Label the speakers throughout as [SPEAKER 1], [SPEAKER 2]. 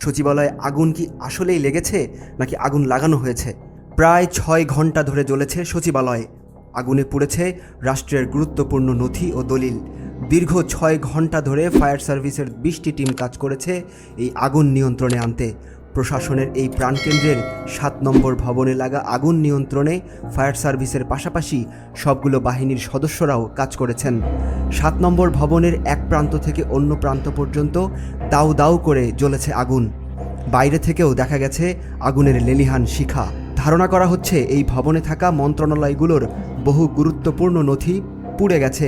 [SPEAKER 1] সচিবালয়ে আগুন কি আসলেই লেগেছে নাকি আগুন লাগানো হয়েছে? প্রায় ছয় ঘণ্টা ধরে জ্বলেছে সচিবালয়ে। আগুনে পুড়েছে রাষ্ট্রের গুরুত্বপূর্ণ নথি ও দলিল। দীর্ঘ ছয় ঘণ্টা ধরে ফায়ার সার্ভিসের বিশটি টিম কাজ করেছে এই আগুন নিয়ন্ত্রণে আনতে। প্রশাসনের এই প্রাণকেন্দ্রের সাত নম্বর ভবনে লাগা আগুন নিয়ন্ত্রণে ফায়ার সার্ভিসের পাশাপাশি সবগুলো বাহিনীর সদস্যরাও কাজ করেছেন। সাত নম্বর ভবনের এক প্রান্ত থেকে অন্য প্রান্ত পর্যন্ত দাউ দাউ করে জ্বলেছে আগুন। বাইরে থেকেও দেখা গেছে আগুনের লেলিহান শিখা। ধারণা করা হচ্ছে এই ভবনে থাকা মন্ত্রণালয়গুলোর বহু গুরুত্বপূর্ণ নথি পুড়ে গেছে।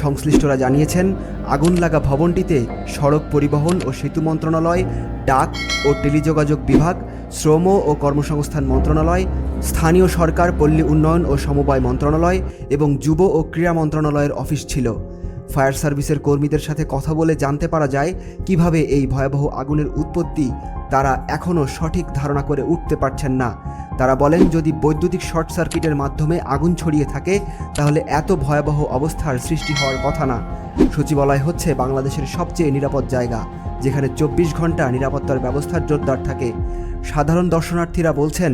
[SPEAKER 1] সংশ্লিষ্টরা জানিয়েছেন, আগুন লাগা ভবনটিতে সড়ক পরিবহন ও সেতু মন্ত্রণালয়, ডাক ও টেলিযোগাযোগ বিভাগ, শ্রম ও কর্মসংস্থান মন্ত্রণালয়, স্থানীয় সরকার, পল্লী উন্নয়ন ও সমবায় মন্ত্রণালয় এবং যুব ও ক্রীড়া মন্ত্রণালয়ের অফিস ছিল। ফায়ার সার্ভিসের কর্মীদের সাথে কথা বলে জানতে পারা যায়, কীভাবে এই ভয়াবহ আগুনের উৎপত্তি তারা এখনও সঠিক ধারণা করে উঠতে পারছেন না। তারা বলেন, যদি বৈদ্যুতিক শর্ট সার্কিটের মাধ্যমে আগুন ছড়িয়ে থাকে, তাহলে এত ভয়াবহ অবস্থার সৃষ্টি হওয়ার কথা না। সচিবালয় হচ্ছে বাংলাদেশের সবচেয়ে নিরাপদ জায়গা, যেখানে চব্বিশ ঘণ্টা নিরাপত্তার ব্যবস্থার জোরদার থাকে। সাধারণ দর্শনার্থীরা বলছেন,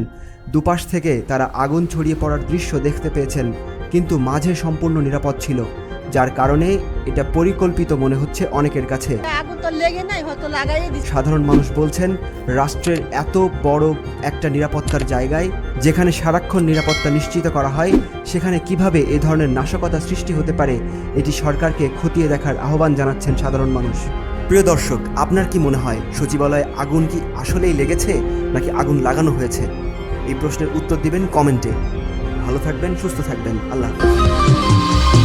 [SPEAKER 1] দুপাশ থেকে তারা আগুন ছড়িয়ে পড়ার দৃশ্য দেখতে পেয়েছেন, কিন্তু মাঝে সম্পূর্ণ নিরাপদ ছিল। যার কারণে এটা পরিকল্পিত মনে হচ্ছে অনেকের কাছে। সাধারণ মানুষ বলছেন রাষ্ট্রের এত বড় একটা নিরাপত্তার জায়গায় যেখানে সারাক্ষণ নিরাপত্তা নিশ্চিত করা হয় সেখানে কীভাবে এ ধরনের নাশকতা সৃষ্টি হতে পারে এটি সরকারকে খতিয়ে দেখার আহ্বান জানাচ্ছেন সাধারণ মানুষ। প্রিয় দর্শক আপনার কি মনে হয় সচিবালয়ে আগুন কি আসলেই লেগেছে নাকি আগুন লাগানো হয়েছে? এই প্রশ্নের উত্তর দিবেন কমেন্টে। ভালো থাকবেন সুস্থ থাকবেন। আল্লাহ হাফেজ।